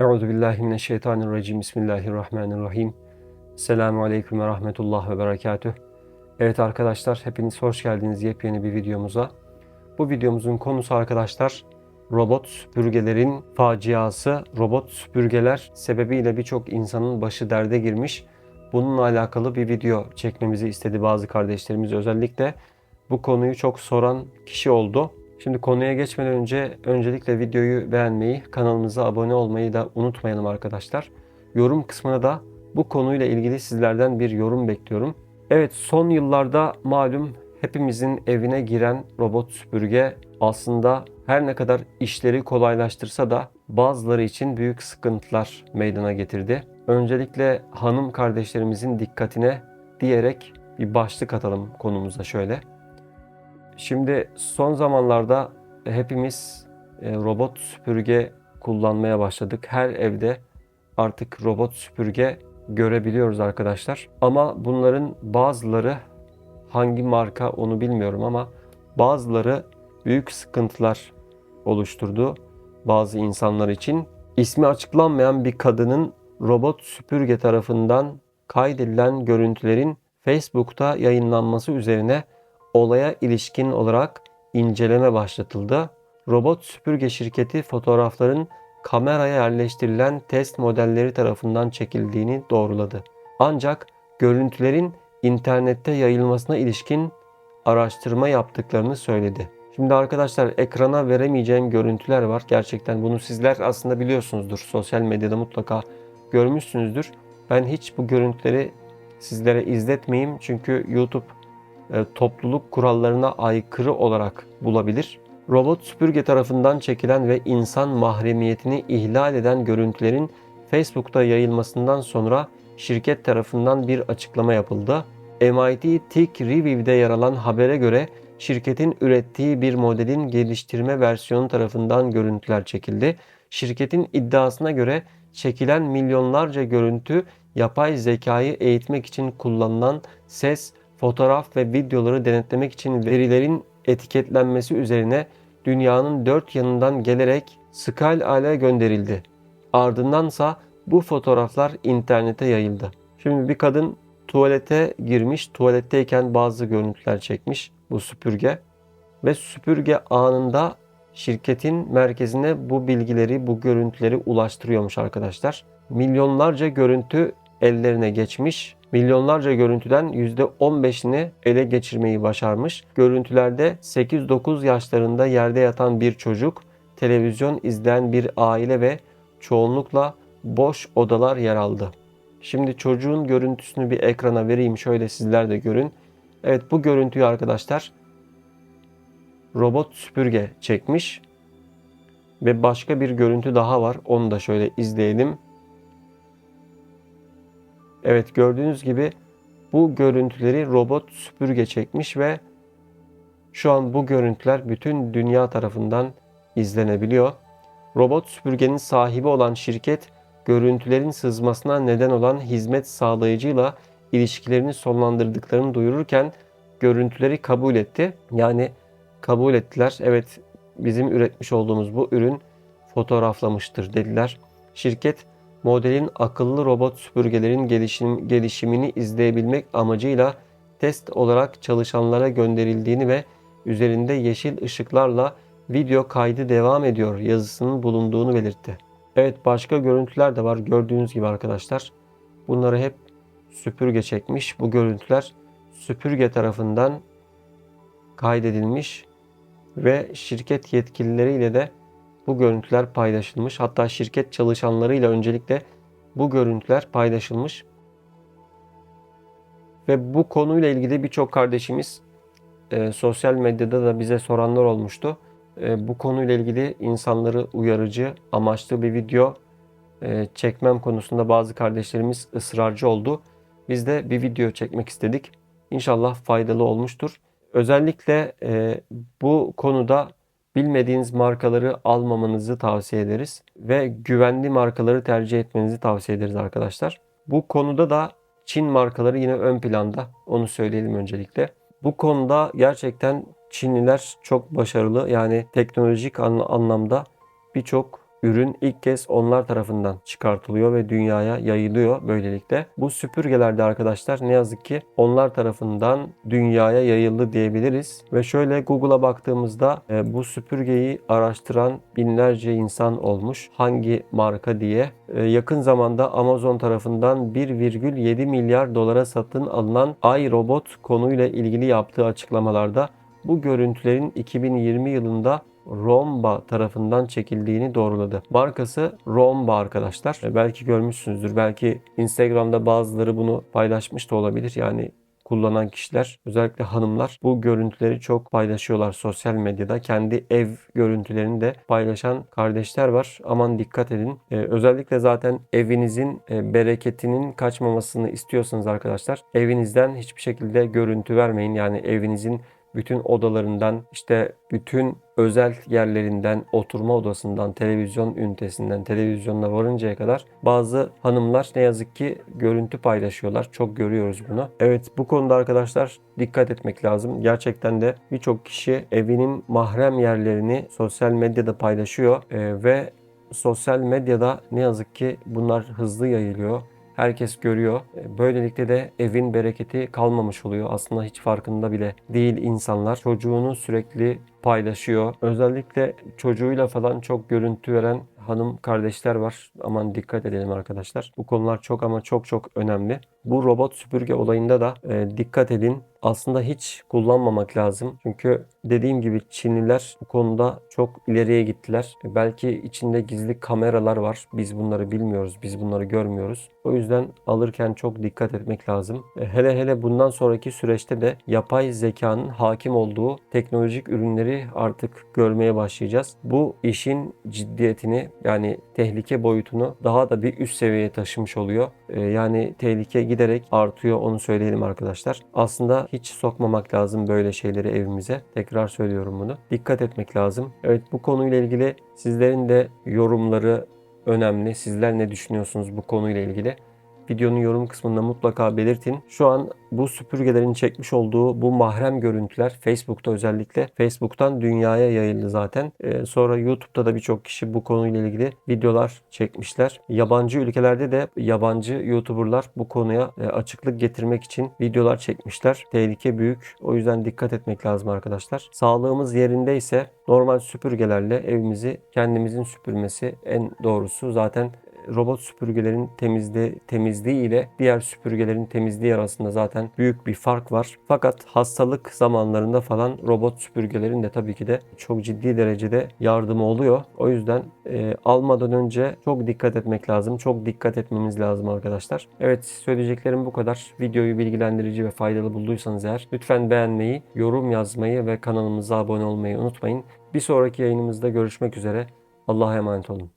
Euzu billahi mineşşeytanirracim. Bismillahirrahmanirrahim. Selamun aleyküm ve rahmetullah ve berekatüh. Evet arkadaşlar hepiniz hoş geldiniz yepyeni bir videomuza. Bu videomuzun konusu arkadaşlar robot süpürgelerin faciası. Robot süpürgeler sebebiyle birçok insanın başı derde girmiş. Bununla alakalı bir video çekmemizi istedi bazı kardeşlerimiz özellikle. Bu konuyu çok soran kişi oldu. Şimdi konuya geçmeden önce öncelikle videoyu beğenmeyi, kanalımıza abone olmayı da unutmayalım arkadaşlar. Yorum kısmına da bu konuyla ilgili sizlerden bir yorum bekliyorum. Evet son yıllarda malum hepimizin evine giren robot süpürge aslında her ne kadar işleri kolaylaştırsa da bazıları için büyük sıkıntılar meydana getirdi. Öncelikle hanım kardeşlerimizin dikkatine diyerek bir başlık atalım konumuza şöyle. Şimdi son zamanlarda hepimiz e, robot süpürge kullanmaya başladık. Her evde artık robot süpürge görebiliyoruz arkadaşlar. Ama bunların bazıları hangi marka onu bilmiyorum ama bazıları büyük sıkıntılar oluşturdu bazı insanlar için. İsmi açıklanmayan bir kadının robot süpürge tarafından kaydedilen görüntülerin Facebook'ta yayınlanması üzerine olaya ilişkin olarak inceleme başlatıldı. Robot süpürge şirketi fotoğrafların kameraya yerleştirilen test modelleri tarafından çekildiğini doğruladı. Ancak görüntülerin internette yayılmasına ilişkin araştırma yaptıklarını söyledi. Şimdi arkadaşlar ekrana veremeyeceğim görüntüler var. Gerçekten bunu sizler aslında biliyorsunuzdur. Sosyal medyada mutlaka görmüşsünüzdür. Ben hiç bu görüntüleri sizlere izletmeyeyim. Çünkü YouTube topluluk kurallarına aykırı olarak bulabilir. Robot süpürge tarafından çekilen ve insan mahremiyetini ihlal eden görüntülerin Facebook'ta yayılmasından sonra şirket tarafından bir açıklama yapıldı. MIT Tech Review'de yer alan habere göre şirketin ürettiği bir modelin geliştirme versiyonu tarafından görüntüler çekildi. Şirketin iddiasına göre çekilen milyonlarca görüntü yapay zekayı eğitmek için kullanılan ses, fotoğraf ve videoları denetlemek için verilerin etiketlenmesi üzerine dünyanın dört yanından gelerek Skyline'a gönderildi. Ardındansa bu fotoğraflar internete yayıldı. Şimdi bir kadın tuvalete girmiş, tuvaletteyken bazı görüntüler çekmiş bu süpürge ve süpürge anında şirketin merkezine bu bilgileri, bu görüntüleri ulaştırıyormuş arkadaşlar. Milyonlarca görüntü ellerine geçmiş. Milyonlarca görüntüden %15'ini ele geçirmeyi başarmış. Görüntülerde 8-9 yaşlarında yerde yatan bir çocuk, televizyon izleyen bir aile ve çoğunlukla boş odalar yer aldı. Şimdi çocuğun görüntüsünü bir ekrana vereyim şöyle sizler de görün. Evet bu görüntüyü arkadaşlar robot süpürge çekmiş. Ve başka bir görüntü daha var. Onu da şöyle izleyelim. Evet gördüğünüz gibi bu görüntüleri robot süpürge çekmiş ve şu an bu görüntüler bütün dünya tarafından izlenebiliyor. Robot süpürgenin sahibi olan şirket görüntülerin sızmasına neden olan hizmet sağlayıcıyla ilişkilerini sonlandırdıklarını duyururken görüntüleri kabul etti. Yani kabul ettiler. Evet bizim üretmiş olduğumuz bu ürün fotoğraflamıştır dediler. Şirket modelin akıllı robot süpürgelerin gelişim, gelişimini izleyebilmek amacıyla test olarak çalışanlara gönderildiğini ve üzerinde yeşil ışıklarla video kaydı devam ediyor yazısının bulunduğunu belirtti. Evet başka görüntüler de var gördüğünüz gibi arkadaşlar. Bunları hep süpürge çekmiş. Bu görüntüler süpürge tarafından kaydedilmiş ve şirket yetkilileriyle de bu görüntüler paylaşılmış. Hatta şirket çalışanlarıyla öncelikle bu görüntüler paylaşılmış. Ve bu konuyla ilgili birçok kardeşimiz e, sosyal medyada da bize soranlar olmuştu. E, bu konuyla ilgili insanları uyarıcı amaçlı bir video e, çekmem konusunda bazı kardeşlerimiz ısrarcı oldu. Biz de bir video çekmek istedik. İnşallah faydalı olmuştur. Özellikle e, bu konuda bilmediğiniz markaları almamanızı tavsiye ederiz ve güvenli markaları tercih etmenizi tavsiye ederiz arkadaşlar. Bu konuda da Çin markaları yine ön planda. Onu söyleyelim öncelikle. Bu konuda gerçekten Çinliler çok başarılı. Yani teknolojik anlamda birçok ürün ilk kez onlar tarafından çıkartılıyor ve dünyaya yayılıyor böylelikle. Bu süpürgelerde arkadaşlar ne yazık ki onlar tarafından dünyaya yayıldı diyebiliriz. Ve şöyle Google'a baktığımızda e, bu süpürgeyi araştıran binlerce insan olmuş. Hangi marka diye. E, yakın zamanda Amazon tarafından 1,7 milyar dolara satın alınan iRobot konuyla ilgili yaptığı açıklamalarda bu görüntülerin 2020 yılında Romba tarafından çekildiğini doğruladı. Markası Romba arkadaşlar. E, Belki görmüşsünüzdür. Belki Instagram'da bazıları bunu paylaşmış da olabilir. Yani kullanan kişiler özellikle hanımlar bu görüntüleri çok paylaşıyorlar sosyal medyada. Kendi ev görüntülerini de paylaşan kardeşler var. Aman dikkat edin. Ee, özellikle zaten evinizin e, bereketinin kaçmamasını istiyorsanız arkadaşlar evinizden hiçbir şekilde görüntü vermeyin. Yani evinizin bütün odalarından işte bütün özel yerlerinden, oturma odasından, televizyon ünitesinden, televizyonuna varıncaya kadar bazı hanımlar ne yazık ki görüntü paylaşıyorlar. Çok görüyoruz bunu. Evet bu konuda arkadaşlar dikkat etmek lazım. Gerçekten de birçok kişi evinin mahrem yerlerini sosyal medyada paylaşıyor Ee, ve sosyal medyada ne yazık ki bunlar hızlı yayılıyor. Herkes görüyor. E, Böylelikle de evin bereketi kalmamış oluyor. Aslında hiç farkında bile değil insanlar. Çocuğunu sürekli paylaşıyor. Özellikle çocuğuyla falan çok görüntü veren hanım kardeşler var. Aman dikkat edelim arkadaşlar. Bu konular çok ama çok çok önemli. Bu robot süpürge olayında da e, dikkat edin. Aslında hiç kullanmamak lazım. Çünkü dediğim gibi Çinliler bu konuda çok ileriye gittiler. E, belki içinde gizli kameralar var. Biz bunları bilmiyoruz. Biz bunları görmüyoruz. O yüzden alırken çok dikkat etmek lazım. E, hele hele bundan sonraki süreçte de yapay zekanın hakim olduğu teknolojik ürünleri artık görmeye başlayacağız. Bu işin ciddiyetini yani tehlike boyutunu daha da bir üst seviyeye taşımış oluyor. E, yani tehlike giderek artıyor onu söyleyelim arkadaşlar. Aslında hiç sokmamak lazım böyle şeyleri evimize. Tekrar söylüyorum bunu. Dikkat etmek lazım. Evet bu konuyla ilgili sizlerin de yorumları önemli. Sizler ne düşünüyorsunuz bu konuyla ilgili? Videonun yorum kısmında mutlaka belirtin. Şu an bu süpürgelerin çekmiş olduğu bu mahrem görüntüler Facebook'ta özellikle Facebook'tan dünyaya yayıldı zaten. Ee, sonra YouTube'da da birçok kişi bu konuyla ilgili videolar çekmişler. Yabancı ülkelerde de yabancı YouTuber'lar bu konuya e, açıklık getirmek için videolar çekmişler. Tehlike büyük. O yüzden dikkat etmek lazım arkadaşlar. Sağlığımız yerindeyse normal süpürgelerle evimizi kendimizin süpürmesi en doğrusu. Zaten robot süpürgelerin temizliği, temizliği ile diğer süpürgelerin temizliği arasında zaten büyük bir fark var. Fakat hastalık zamanlarında falan robot süpürgelerin de tabii ki de çok ciddi derecede yardımı oluyor. O yüzden e, almadan önce çok dikkat etmek lazım. Çok dikkat etmemiz lazım arkadaşlar. Evet söyleyeceklerim bu kadar. Videoyu bilgilendirici ve faydalı bulduysanız eğer lütfen beğenmeyi, yorum yazmayı ve kanalımıza abone olmayı unutmayın. Bir sonraki yayınımızda görüşmek üzere. Allah'a emanet olun.